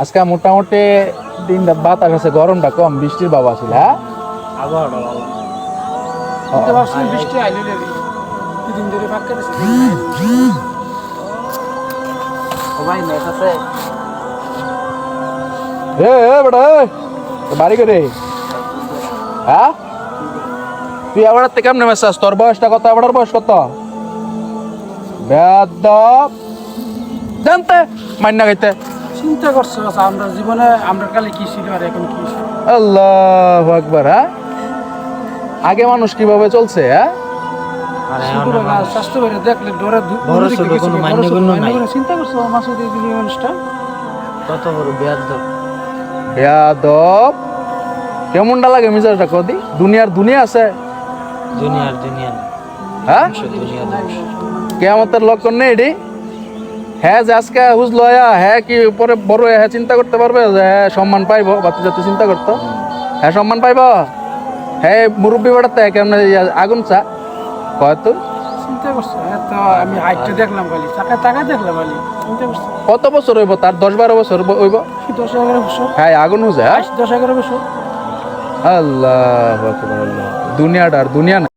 আজকে মোটামুটি দিন বাতাস আছে গরমটা কম বৃষ্টির বাবা ছিল হ্যাঁ? বৃষ্টি আইলে দুদিন ধরে ফাঁকা দিছে ও আছে। এ এ বেটা বাড়ি করে হ্যাঁ? তুই আবার কেমনে মেসাজ তোর বয়সটা কত? আবার বয়স কত? বেদব জানতে মান্না খাইতে চিন্তা করছ আচ্ছা, আমরা জীবনে আমরা কালে কি ছিল আর এখন কি আল্লাহ আকবার হ্যাঁ? আগে মানুষ কীভাবে চলছে হ্যাঁ? দেখলে ডরে। চিন্তা করছ মাসুদ এই মানুষটা? কত বড় বেয়াদব। কেমনটা লাগে মিজাজটা কদি দুনিয়ার দুনিয়া আছে। দুনিয়ার দুনিয়া হ্যাঁ? দুনিয়া কেয়ামতের লক্ষণ নেই এটি? হ্যাঁ যে আজকে হুজ লয়া হ্যাঁ কি পরে বড় হ্যাঁ চিন্তা করতে পারবে? যে হ্যাঁ সম্মান পাইবো বাতি যাতে চিন্তা করতো। হ্যাঁ সম্মান পাইব? হ্যাঁ মুরব্বী বেড়াতে কেমন আগুন চা? কয় তুই? চিন্তা করছ? আমি হাইটটা দেখলাম খালি টাকা টাকা দেখলাম খালি চিন্তা করছ? কত বছর হইব? তার দশ বারো বছর হইব? হ্যাঁ আগুন হুজে হ্যাঁ? আল্লাহ আর দুনিয়া না।